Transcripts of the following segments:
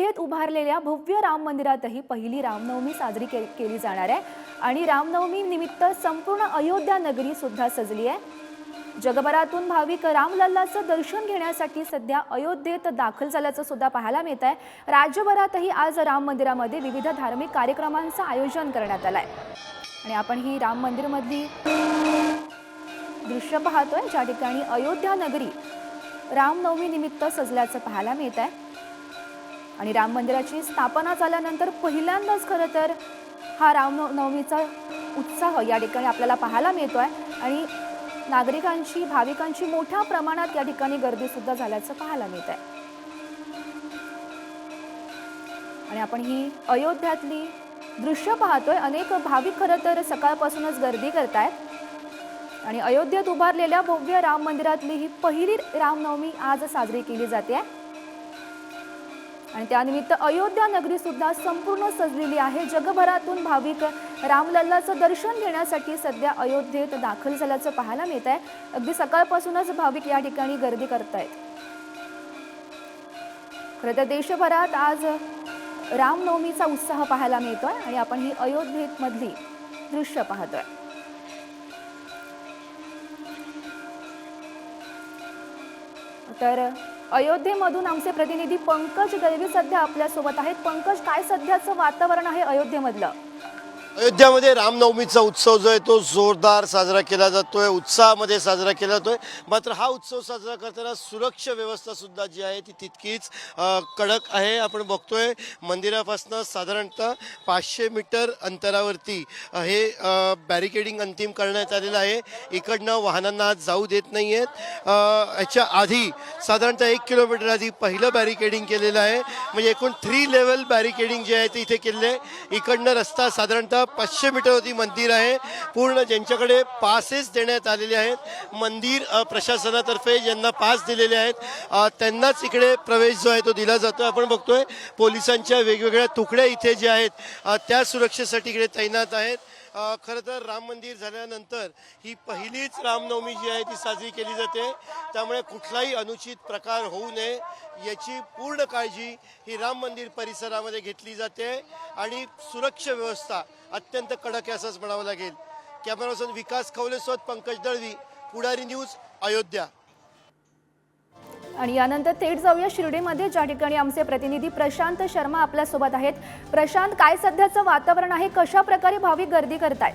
अयोध्येत उभारलेल्या भव्य राम मंदिरातही पहिली रामनवमी साजरी के- केली जाणार आहे. आणि रामनवमी निमित्त संपूर्ण अयोध्या नगरी सुद्धा सजली आहे. जगभरातून भाविक रामलल्लाचं दर्शन घेण्यासाठी सध्या अयोध्येत दाखल झाल्याचं सुद्धा पाहायला मिळत आहे. राज्यभरातही आज राम मंदिरामध्ये विविध धार्मिक कार्यक्रमांचं आयोजन करण्यात आलं आहे आणि आपण ही राम मंदिरमधली दृश्य पाहतोय. ज्या ठिकाणी अयोध्या नगरी रामनवमी निमित्त सजल्याचं पाहायला मिळत आहे. आणि राम मंदिराची स्थापना झाल्यानंतर पहिल्यांदाच खरं तर हा रामनवमीचा उत्साह या ठिकाणी आपल्याला पाहायला मिळतो आहे आणि नागरिकांची भाविकांची मोठ्या प्रमाणात या ठिकाणी गर्दीसुद्धा झाल्याचं पाहायला मिळत आहे आणि आपण ही अयोध्यातली दृश्य पाहतोय. अनेक भाविक खरं तर सकाळपासूनच गर्दी करतायत. आणि अयोध्येत उभारलेल्या भव्य राम मंदिरातली ही पहिली रामनवमी आज साजरी केली जाते. आणि त्यानिमित्त अयोध्या नगरी सुद्धा संपूर्ण सजलेली आहे. जगभरातून भाविक रामलल्लाचं दर्शन घेण्यासाठी सध्या अयोध्येत दाखल झाल्याचं पाहायला मिळत आहे. अगदी सकाळपासूनच भाविक या ठिकाणी गर्दी करतायत. खरं तर देशभरात आज रामनवमीचा उत्साह पाहायला मिळतोय आणि आपण ही अयोध्येत मधली दृश्य पाहतोय. तर अयोध्येमधून आमचे प्रतिनिधी पंकज दैवी सध्या आपल्यासोबत आहेत. पंकज काय सध्याचं वातावरण आहे अयोध्येमधलं? अयोध्यामध्ये रामनवमीचा उत्सव जो आहे तो जोरदार साजरा केला जातोय उत्साहामध्ये साजरा केला जातोय. मात्र हा उत्सव साजरा करताना सुरक्षा व्यवस्था सुद्धा जी आहे ती तितकीच कडक आहे. आपण बघतोय मंदिरापासून साधारणतः पाचशे मीटर अंतरावरती हे बॅरिकेडिंग अंतिम करण्यात आलेलं आहे. इकडनं वाहनांना जाऊ देत नाही आहेत याच्या आधी साधारणतः एक किलोमीटर आधी पहिलं बॅरिकेडिंग केलेलं आहे. म्हणजे एकूण थ्री लेवल बॅरिकेडिंग जे आहे ते इथे केलेलं आहे. इकडनं रस्ता साधारणतः पाचशे मीटरवरती मंदिर आहे. पूर्ण ज्यांच्याकडे पासेस देण्यात आलेले आहेत मंदिर प्रशासनातर्फे ज्यांना पास दिलेले आहेत त्यांनाच इकडे प्रवेश जो आहे तो दिला जातो आपण बघतोय पोलिसांच्या वेगवेगळ्या तुकड्या इथे ज्या आहेत त्या सुरक्षेसाठी इकडे तैनात आहेत. खरं तर राम मंदिर झाल्यानंतर ही पहिलीच रामनवमी जी आहे ती साजरी केली जाते. त्यामुळे कुठलाही अनुचित प्रकार होऊ नये याची पूर्ण काळजी ही राम मंदिर परिसरामध्ये घेतली जाते आणि सुरक्षा व्यवस्था अत्यंत कडक आहे असंच म्हणावं लागेल. कॅमेरापर्सन विकास खवलेसोबत पंकज दळवी पुढारी न्यूज अयोध्या. आणि यानंतर थेट जाऊया शिर्डीमध्ये. ज्या ठिकाणी आमचे प्रतिनिधी प्रशांत शर्मा आपल्यासोबत आहेत. प्रशांत काय सध्याचं वातावरण आहे? कशा प्रकारे भाविक गर्दी करतायत?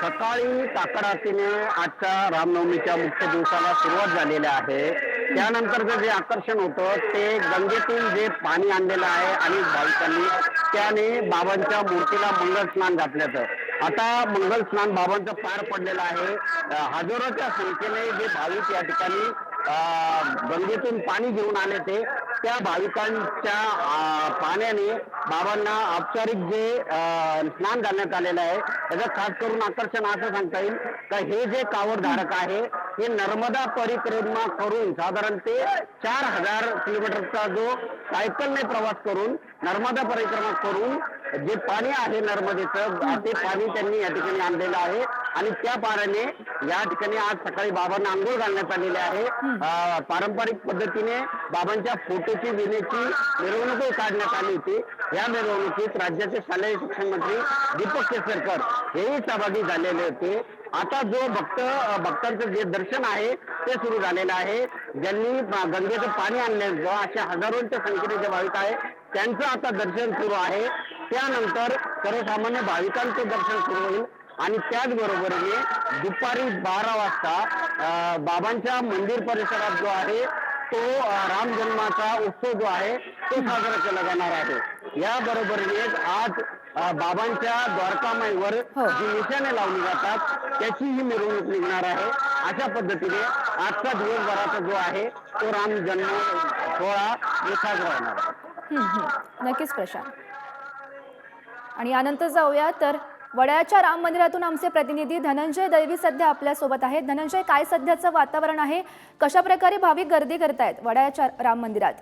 सकाळी ताकडातीने आजच्या रामनवमीच्या मुख्य दिवसाला सुरुवात झालेली आहे. त्यानंतरचं जे आकर्षण होतं ते गंगेतून जे पाणी आणलेलं आहे आणि भाविकांनी त्याने बाबांच्या मूर्तीला मंगल स्नान घातल्याचं. आता मंगल स्नान बाबांचं पार पडलेलं आहे. हजारोच्या संख्येने जे भाविक या ठिकाणी गंगेतून पाणी घेऊन आले ते त्या भाविकांच्या पाण्याने बाबांना औपचारिक जे स्नान घालण्यात आलेलं आहे त्याचं खास करून आकर्षण असं सांगता येईल का हे जे कावडधारक आहे हे नर्मदा परिक्रमा करून साधारण ते चार हजार किलोमीटरचा जो सायकलने प्रवास करून नर्मदा परिक्रमा करून जे पाणी आहे नर्मदेचं ते पाणी त्यांनी या ठिकाणी आणलेलं आहे. आणि त्या पाण्याने या ठिकाणी आज सकाळी बाबांना आंघोळ घालण्यात आलेली आहे. पारंपरिक पद्धतीने बाबांच्या फोटोची विनेची मिरवणूक काढण्यात आली होती. या मिरवणुकीत राज्याचे शालेय शिक्षण मंत्री दीपक केसरकर हेही सहभागी झालेले होते. आता जो भक्त भक्तांचं जे दर्शन आहे ते सुरू झालेलं आहे. ज्यांनी गंगेचं पाणी आणलं अशा हजारोंच्या संख्येने जे भाविक आहे त्यांचं आता दर्शन सुरू आहे. त्यानंतर सर्वसामान्य भाविकांचं दर्शन सुरू होईल. आणि त्याचबरोबरीने दुपारी बारा वाजता बाबांच्या मंदिर परिसरात जो आहे तो राम जन्माचा उत्सव जो आहे तो साजरा केला जाणार आहे. या बरोबरीने आज बाबांच्या द्वारकामाईवर हो. जी निशाणे लावली जातात त्याची ही मिरवणूक निघणार आहे. अशा पद्धतीने आजचा दिवसभराचा जो आहे तो राम जन्म सोहळा साजरा होणार आहे. नक्कीच प्रशांत. आणि यानंतर जाऊया. तर वड्याच्या राम मंदिरातून आमचे प्रतिनिधी धनंजय दैवी सध्या आपल्यासोबत आहेत. धनंजय काय सध्याचं वातावरण आहे? कशा प्रकारे भाविक गर्दी करतायत वड्याच्या राम मंदिरात?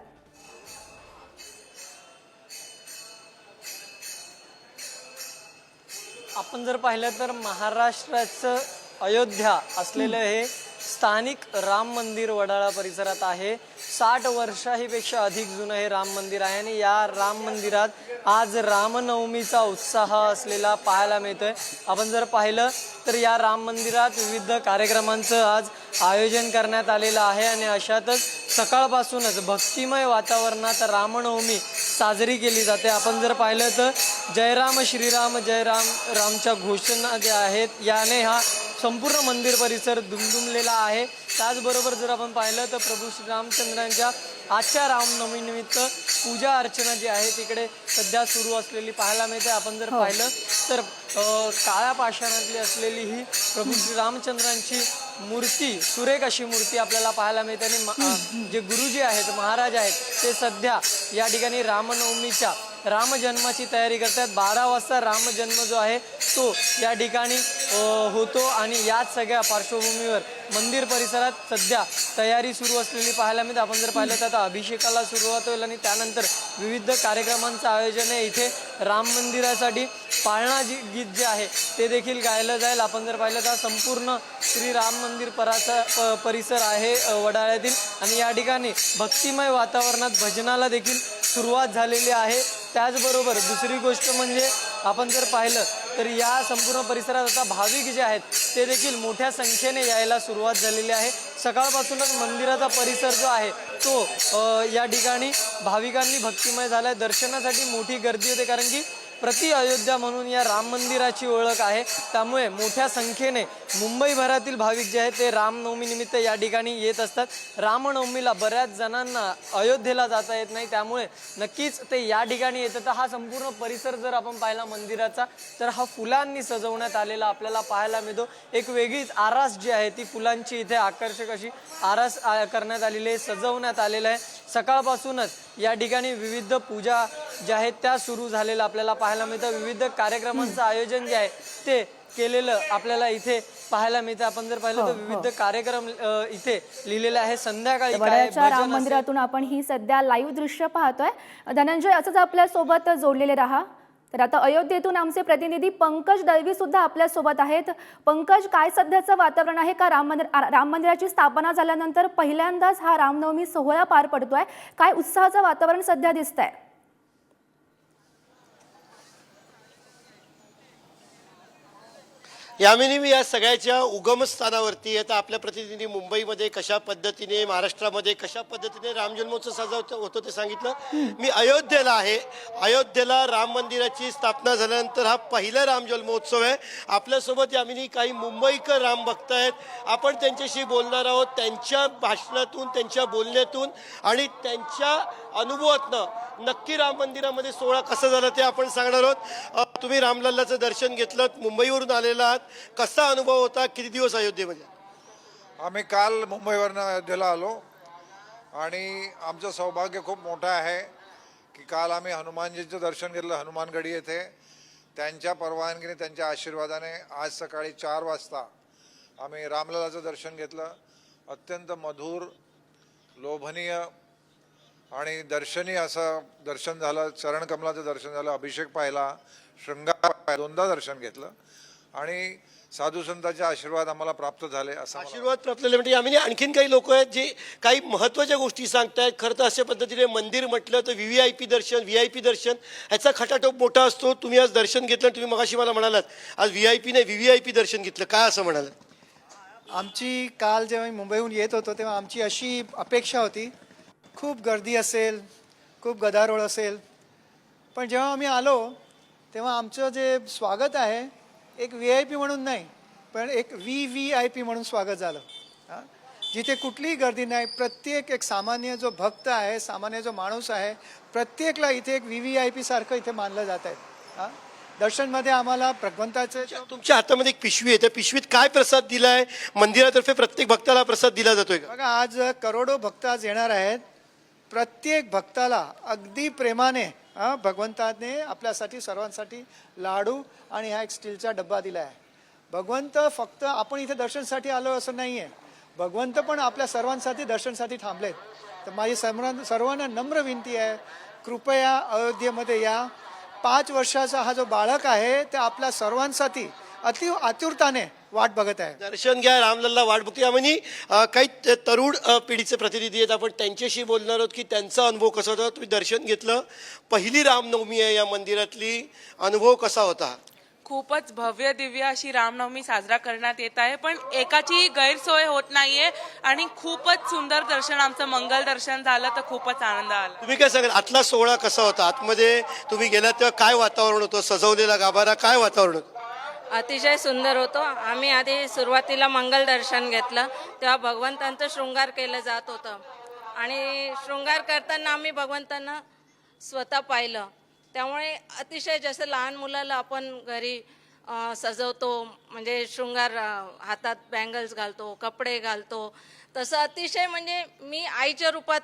आपण जर पाहिलं तर महाराष्ट्राचं अयोध्या असलेलं हे स्थानिक राम मंदिर वडाळा परिसरात आहे. साठ वर्षाहीपेक्षा अधिक जुनं हे राम मंदिर आहे आणि या राम मंदिरात आज रामनवमीचा उत्साह असलेला पाहायला मिळतोय. आपण जर पाहिलं तर या राम मंदिरात विविध कार्यक्रमांचं आज आयोजन करण्यात आलेलं आहे आणि अशातच सकाळपासूनच भक्तिमय वातावरणात रामनवमी साजरी केली जाते. आपण जर पाहिलं तर जयराम श्रीराम जयराम रामच्या घोषणा ज्या आहेत याने हा संपूर्ण मंदिर परिसर दुमदुमलेला आहे. त्याचबरोबर जर आपण पाहिलं तर प्रभू श्रीरामचंद्रांच्या आजच्या रामनवमीनिमित्त पूजा अर्चना जी आहे तिकडे सध्या सुरू असलेली पाहायला मिळते. आपण जर पाहिलं तर काळ्या पाषाणातली असलेली ही प्रभू श्रीरामचंद्रांची मूर्ती सुरेख अशी मूर्ती आपल्याला पाहायला मिळते. आणि जे गुरुजी आहेत महाराज आहेत ते सध्या या ठिकाणी रामनवमीच्या रामजन्माची तयारी करतात. बारा वाजता रामजन्म जो आहे तो या ठिकाणी होतो आणि याच सगळ्या पार्श्वभूमीवर मंदिर परिसरात सध्या तयारी सुरू असलेली पाहायला मिळते. आपण जर पाहिलं तर आता अभिषेकाला सुरुवात होईल आणि त्यानंतर विविध कार्यक्रमांचं आयोजन आहे. इथे राम मंदिरासाठी पाळणा जी गीत जे आहे ते देखील गायलं जाईल. आपण जर पाहिलं तर संपूर्ण श्री राम मंदिर पराचा प- परिसर आहे वडाळ्यातील. आणि या ठिकाणी भक्तिमय वातावरणात भजनाला देखील सुरुवात झालेली आहे. त्याचबरोबर दुसरी गोष्ट म्हणजे आपण जर पाहिलं तर या संपूर्ण परिसरात आता भाविक जे आहेत ते देखील मोठ्या संख्येने यायला सुरुवात झालेली आहे. सकाळपासूनच मंदिराचा परिसर जो आहे तो या ठिकाणी भाविकांनी भक्तिमय झाला आहे दर्शनासाठी मोठी गर्दी होते कारण की प्रति अयोध्या म्हणून या राम मंदिराची ओळख आहे. त्यामुळे मोठ्या संख्येने मुंबईभरातील भाविक जे आहेत ते रामनवमीनिमित्त या ठिकाणी येत असतात. रामनवमीला बऱ्याच जणांना अयोध्येला जाता येत नाही. त्यामुळे नक्कीच ते या ठिकाणी येतं तर हा संपूर्ण परिसर जर आपण पाहिला मंदिराचा तर हा फुलांनी सजवण्यात आलेला आपल्याला पाहायला मिळतो. एक वेगळीच आरास जी आहे ती फुलांची इथे आकर्षक अशी आरास करण्यात आलेली आहे सजवण्यात आलेलं आहे. सकाळपासूनच या ठिकाणी विविध पूजा ज्या आहेत त्या सुरू झालेल्या आपल्याला पाहायला मिळतं. विविध कार्यक्रमांचं आयोजन जे आहे ते केलेलं आपल्याला इथे पाहायला मिळतं. आपण जर पाहिलं तर विविध कार्यक्रम इथे लिहिलेले आहे. संध्याकाळी राम. मंदिरातून आपण ही सध्या लाईव्ह दृश्य पाहतोय. धनंजय असंच आपल्यासोबत जोडलेले राहा. तर आता अयोध्येतून आमचे प्रतिनिधी पंकज दळवी सुद्धा आपल्यासोबत आहेत. पंकज काय सध्याचं वातावरण आहे? का राम मंदिर राम मंदिराची स्थापना झाल्यानंतर पहिल्यांदाच हा रामनवमी सोहळा पार पडतोय. काय उत्साहाचं वातावरण सध्या दिसतंय? यामिनी मी या सगळ्याच्या उगमस्थानावरती आता आपल्या प्रतिनिधी मुंबईमध्ये कशा पद्धतीने महाराष्ट्रामध्ये कशा पद्धतीने राम जन्मोत्सव साजरा होतो- होतो ते सांगितलं. मी अयोध्येला आहे. अयोध्येला राम मंदिराची स्थापना झाल्यानंतर हा पहिला राम जन्मोत्सव आहे. आपल्यासोबत यामिनी काही मुंबईकर राम भक्त आहेत. आपण त्यांच्याशी बोलणार आहोत. त्यांच्या भाषणातून त्यांच्या बोलण्यातून आणि त्यांच्या अनुभवातनं नक्की राम मंदिरामध्ये सोहळा कसा झाला ते आपण सांगणार आहोत. तुम्ही रामलल्लाचं दर्शन घेतलं मुंबईवरून आलेला आहात. कसा अनुभव होता? किती दिवस अयोध्येमध्ये? आम्ही काल मुंबईवरनं अयोध्येला आलो. आणि आमचं सौभाग्य खूप मोठं आहे की काल आम्ही हनुमानजीचं दर्शन घेतलं हनुमानगडी येथे. त्यांच्या परवानगीने त्यांच्या आशीर्वादाने आज सकाळी चार वाजता आम्ही रामललाचं दर्शन घेतलं. अत्यंत मधुर लोभनीय आणि दर्शनीय असं दर्शन झालं चरणकमलाचं दर्शन झालं अभिषेक पाहिला शृंगार पाहिला, दोनदा दर्शन घेतलं. आणि साधू संतांचे आशीर्वाद आम्हाला प्राप्त झाले असं आशीर्वाद प्राप्तले म्हणजे आम्ही आणखीन काही लोक आहेत जे काही महत्त्वाच्या गोष्टी सांगतायत. खरं तर अशा पद्धतीने मंदिर म्हटलं तर व्ही व्ही आय पी दर्शन व्ही आय पी दर्शन ह्याचा खटाटोप मोठा असतो. तुम्ही आज दर्शन घेतलं आणि तुम्ही मगाशी मला म्हणालात आज व्ही आय पी नाही व्ही व्ही आय पी दर्शन घेतलं. काय असं म्हणालात? आमची काल जेव्हा मी मुंबईहून येत होतो तेव्हा आमची अशी अपेक्षा होती खूप गर्दी असेल खूप गदारोळ असेल. पण जेव्हा आम्ही आलो तेव्हा आमचं जे स्वागत आहे एक व्ही आय पी म्हणून नाही पण एक व्ही व्ही आय पी म्हणून स्वागत झालं. हां? जिथे कुठलीही गर्दी नाही प्रत्येक एक सामान्य जो भक्त आहे सामान्य जो माणूस आहे प्रत्येकला इथे एक व्ही व्ही आय पी सारखं इथे मानलं जात आहे. हां? दर्शनमध्ये आम्हाला भगवंताचे तुमच्या हातामध्ये एक पिशवी आहे. त्या पिशवीत काय प्रसाद दिलाय? मंदिरातर्फे प्रत्येक भक्ताला प्रसाद दिला जातोय बघा आज करोडो भक्त आज येणार आहेत. प्रत्येक भक्ताला अगदी प्रेमाने भगवंताने आपल्यासाठी सर्वांसाठी लाडू आणि हा एक स्टीलचा डब्बा दिला आहे भगवंत फक्त आपण इथे दर्शनसाठी आलो असं नाही आहे भगवंत पण आपल्या सर्वांसाठी दर्शनसाठी थांबलेत. तर माझी सर्वां सर्वांना नम्र विनंती आहे कृपया अयोध्येमध्ये या. पाच वर्षाचा हा जो बाळक आहे ते आपल्या सर्वांसाठी अति आतुरताने वाट बघत आहे. दर्शन घ्या रामलल्ला वाट बघतो यामध्ये अ, काही त- तरुण पिढीचे प्रतिनिधी आहेत. आपण त्यांच्याशी बोलणार आहोत की त्यांचा अनुभव कसा होता? तुम्ही दर्शन घेतलं. पहिली रामनवमी आहे या मंदिरातली. अनुभव कसा होता? खूपच भव्य दिव्य अशी रामनवमी साजरा करण्यात येत आहे. पण एकाची गैरसोय होत नाहीये आणि खूपच सुंदर दर्शन आमचं मंगल दर्शन झालं तर खूपच आनंद आला. तुम्ही काय सांगाल? आतला सोहळा कसा होता? आतमध्ये तुम्ही गेलात तेव्हा काय वातावरण होतं? सजवलेला गाभारा काय वातावरण होतं? अतिशय सुंदर होतो. आम्ही आधी सुरुवातीला मंगल दर्शन घेतलं तेव्हा भगवंतांचं शृंगार केलं जात होतं. आणि शृंगार करताना आम्ही भगवंतांना स्वतः पाहिलं. त्यामुळे अतिशय जसं लहान मुलाला आपण घरी सजवतो म्हणजे शृंगार हातात बँगल्स घालतो कपडे घालतो तसं अतिशय म्हणजे मी आईच्या रूपात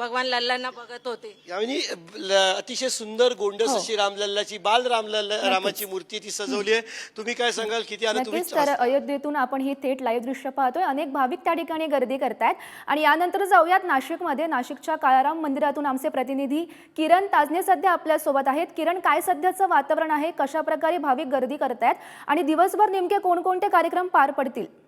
भगवान लल्लांना बघत होते. यावेळी ल- अतिशय सुंदर गोंडस अशी रामलल्लाची बाल रामलल्ला रामाची मूर्ती ती सजवली आहे. तुम्ही काय सांगाल? किती आनंद तुम्ही? नक्कीच तर अयोध्येतून आपण ही थेट लाईव्ह दृश्य पाहतोय. अनेक भाविक त्या ठिकाणी गर्दी करतायत. आणि यानंतर जाऊयात नाशिकमध्ये. नाशिकच्या काळाराम मंदिरातून आमचे प्रतिनिधी किरण ताजने सध्या आपल्यासोबत आहेत. किरण काय सध्याचं वातावरण आहे? कशा प्रकारे भाविक गर्दी करतायत? आणि दिवसभर नेमके कोणकोणते कार्यक्रम पार पडतील?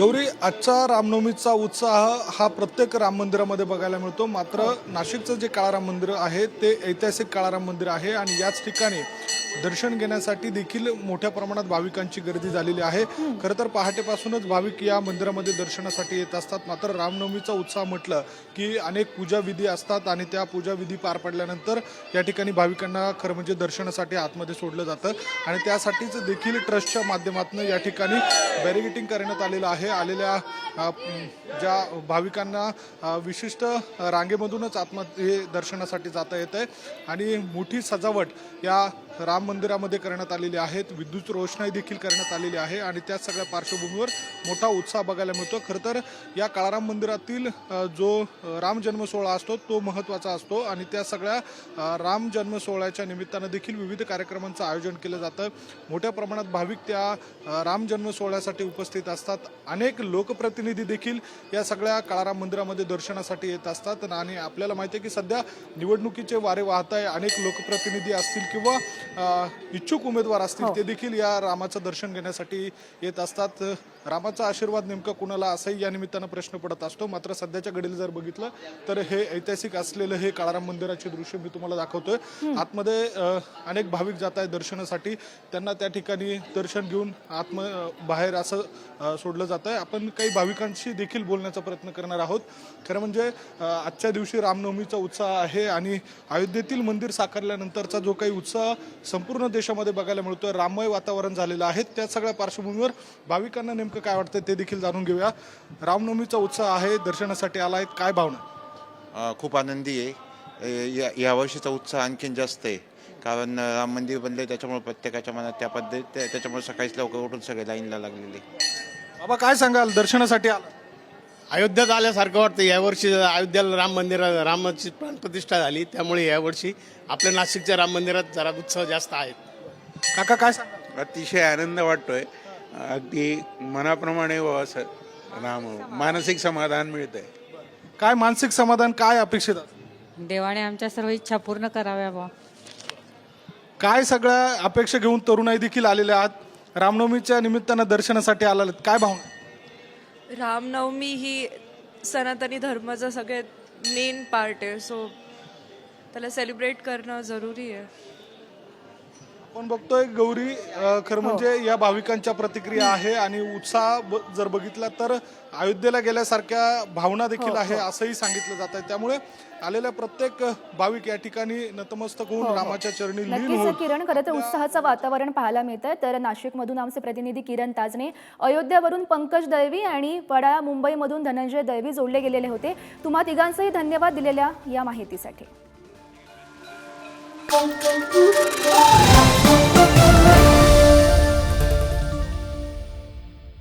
गौरी आजचा रामनवमीचा उत्साह हा प्रत्येक राम मंदिरामध्ये बघायला मिळतो. मात्र नाशिकचं जे काळाराम मंदिर आहे ते ऐतिहासिक काळाराम मंदिर आहे आणि याच ठिकाणी दर्शन घेण्यासाठी देखील मोठ्या प्रमाणात भाविकांची गर्दी झालेली आहे. खरं तर पहाटेपासूनच भाविक या मंदिरामध्ये दर्शनासाठी येत असतात. मात्र रामनवमीचा उत्साह म्हटलं की अनेक पूजाविधी असतात आणि त्या पूजाविधी पार पडल्यानंतर या ठिकाणी भाविकांना खरं म्हणजे दर्शनासाठी आतमध्ये सोडलं जातं. आणि त्यासाठीच देखील ट्रस्टच्या माध्यमातून या ठिकाणी बॅरिगेटिंग करण्यात आलेलं आहे. आलेल्या ज्या भाविकांना विशिष्ट रांगेमधूनच आतमध्ये दर्शनासाठी जाता येत आहे आणि मोठी सजावट या राम मंदिरामध्ये करण्यात आलेली आहेत. विद्युत रोषणाई देखील करण्यात आलेली आहे आणि त्या सगळ्या पार्श्वभूमीवर मोठा उत्साह बघायला मिळतो. खरं तर या काळाराम मंदिरातील जो राम जन्म सोहळा असतो तो महत्त्वाचा असतो आणि त्या सगळ्या राम जन्म सोहळ्याच्या निमित्तानं देखील विविध कार्यक्रमांचं आयोजन केलं जातं. मोठ्या प्रमाणात भाविक त्या राम जन्म सोहळ्यासाठी उपस्थित असतात. अनेक लोकप्रतिनिधी देखील या सगळ्या काळाराम मंदिरामध्ये दर्शनासाठी येत असतात. आणि आपल्याला माहिती आहे की सध्या निवडणुकीचे वारे वाहत आहे अनेक लोकप्रतिनिधी असतील किंवा इच्छुक उमेदवार असतील ते देखील या रामाचं दर्शन घेण्यासाठी येत असतात. रामाचा आशीर्वाद नेमका कुणाला असाही या निमित्तानं प्रश्न पडत असतो. मात्र सध्याच्या घडीला जर बघितलं तर हे ऐतिहासिक असलेलं हे काळाराम मंदिराचे दृश्य मी तुम्हाला दाखवतोय. आतमध्ये अनेक भाविक जात आहेत दर्शनासाठी. त्यांना त्या ठिकाणी दर्शन घेऊन आत्म बाहेर असं सोडलं जात आहे आपण काही भाविकांशी देखील बोलण्याचा प्रयत्न करणार आहोत. खरं म्हणजे आजच्या दिवशी रामनवमीचा उत्साह आहे आणि अयोध्येतील मंदिर साकारल्यानंतरचा जो काही उत्साह संपूर्ण देशामध्ये बघायला मिळतोय. राममय वातावरण झालेलं आहे. त्या सगळ्या पार्श्वभूमीवर भाविकांना नेमकं काय वाटतं ते देखील जाणून घेऊया. रामनवमीचा उत्साह आहे दर्शनासाठी आला आहे काय भावना? खूप आनंदी आहे. या यावर्षीचा उत्साह आणखीन जास्त आहे. कारण राम मंदिर बनले त्याच्यामुळे प्रत्येकाच्या मनात त्या पद्धती त्या- त्याच्यामुळे सकाळीच लवकर उठून सगळे लाईनला लागलेले. बाबा काय सांगाल? दर्शनासाठी आला अयोध्येत आल्यासारखं वाटतं. यावर्षी अयोध्याला राम मंदिरात रामाची प्राणप्रतिष्ठा झाली. त्यामुळे यावर्षी आपल्या नाशिकच्या राम मंदिरात जरा उत्सव जास्त आहेत काका काय अतिशय आनंद वाटतोय. अगदी मनाप्रमाणे असं राम मानसिक समाधान मिळतंय. काय मानसिक समाधान काय अपेक्षित आहे? देवाने आमच्या सर्व इच्छा पूर्ण कराव्या बा काय सगळ्या अपेक्षा घेऊन तरुणाई देखील आलेल्या आहात? रामनवमीच्या निमित्तानं दर्शनासाठी आलेले आहेत. काय भावना रामनवमी ही सनातनी धर्माचा सगळ्यात मेन पार्ट आहे. सो त्याला सेलिब्रेट करणं जरुरी आहे. आपण बघतोय गौरी अ, खरं म्हणजे या भाविकांच्या प्रतिक्रिया आहे आणि उत्साह ब- जर बघितला तर अयोध्येला गेल्यासारख्या भावना देखील आहे असंही सांगितलं जात आहे. त्यामुळे आलेल्या प्रत्येक भाविक या ठिकाणी नतमस्तक होऊन रामाच्या चरणी लीन नक्कीच होऊन किरण खरं तर उत्साहाचं वातावरण पाहायला मिळतंय. तर नाशिकमधून आमचे प्रतिनिधी किरण ताजने अयोध्यावरून पंकज दळवी आणि वडाळा मुंबईमधून धनंजय दळवी जोडले गेलेले होते. तुम्हा तिघांचंही धन्यवाद दिलेल्या या माहितीसाठी.